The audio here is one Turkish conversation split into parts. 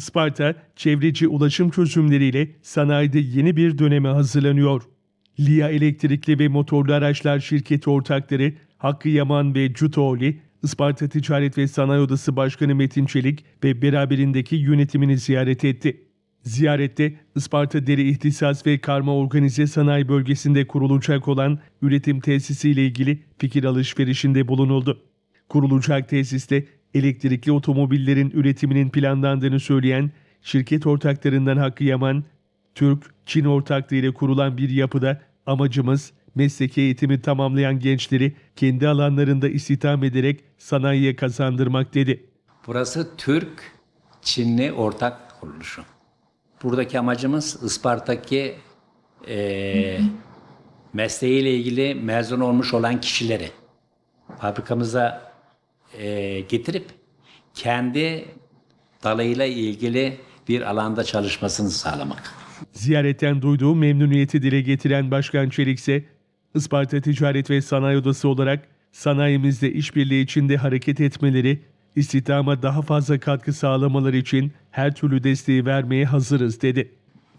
Isparta, çevreci ulaşım çözümleriyle sanayide yeni bir döneme hazırlanıyor. Lia Elektrikli ve Motorlu Araçlar Şirketi ortakları Hakkı Yaman ve Cutoğli, Isparta Ticaret ve Sanayi Odası Başkanı Metin Çelik ve beraberindeki yönetimini ziyaret etti. Ziyarette Isparta Deri İhtisas ve Karma Organize Sanayi Bölgesi'nde kurulacak olan üretim tesisiyle ilgili fikir alışverişinde bulunuldu. Kurulacak tesiste elektrikli otomobillerin üretiminin planlandığını söyleyen şirket ortaklarından Hakkı Yaman, Türk-Çin ortaklığı ile kurulan bir yapıda amacımız mesleki eğitimi tamamlayan gençleri kendi alanlarında istihdam ederek sanayiye kazandırmak dedi. Burası Türk-Çinli ortak kuruluşu. Buradaki amacımız Isparta'daki eee mesleğiyle ilgili mezun olmuş olan kişileri fabrikamıza eee, getirip kendi dalıyla ilgili bir alanda çalışmasını sağlamak. Ziyaretten duyduğu memnuniyeti dile getiren Başkan Çelik ise Isparta Ticaret ve Sanayi Odası olarak sanayimizde işbirliği içinde hareket etmeleri, istihdama daha fazla katkı sağlamaları için her türlü desteği vermeye hazırız dedi.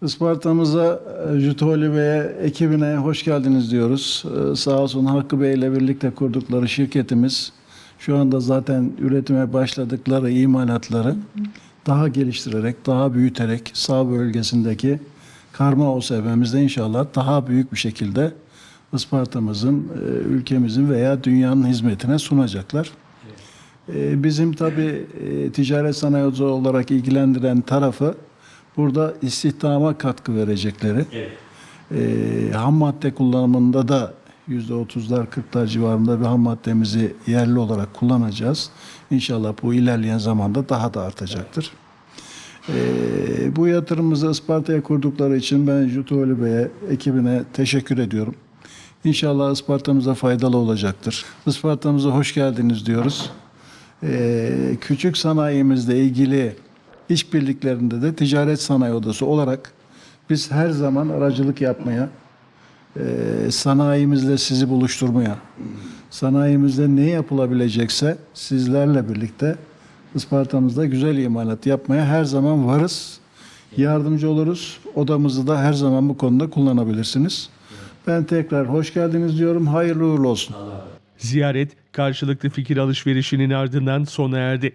Isparta'mıza e, Jutoli ve ekibine hoş geldiniz diyoruz. Ee, Sağ olsun Hakkı Bey ile birlikte kurdukları şirketimiz şu anda zaten üretime başladıkları imalatları daha geliştirerek, daha büyüterek sağ bölgesindeki karma OSB'mizde inşallah daha büyük bir şekilde Isparta'mızın, e, ülkemizin veya dünyanın hizmetine sunacaklar. Ee, Bizim tabii e, ticaret sanayi olarak ilgilendiren tarafı burada istihdama katkı verecekleri. Ee, ham madde kullanımında da yüzde otuzlar, kırklar civarında bir ham maddemizi yerli olarak kullanacağız. İnşallah bu ilerleyen zamanda daha da artacaktır. Ee, bu yatırımımızı Isparta'ya kurdukları için ben Jutoli Bey'e, ekibine teşekkür ediyorum. İnşallah Isparta'mıza faydalı olacaktır. Isparta'mıza hoş geldiniz diyoruz. Ee, küçük sanayimizle ilgili işbirliklerinde de ticaret sanayi odası olarak biz her zaman aracılık yapmaya, e, sanayimizle sizi buluşturmaya, sanayimizde ne yapılabilecekse sizlerle birlikte Isparta'mızda güzel imalat yapmaya her zaman varız. Yardımcı oluruz. Odamızı da her zaman bu konuda kullanabilirsiniz. Ben tekrar hoş geldiniz diyorum. Hayırlı uğurlu olsun. Ziyaret karşılıklı fikir alışverişinin ardından sona erdi.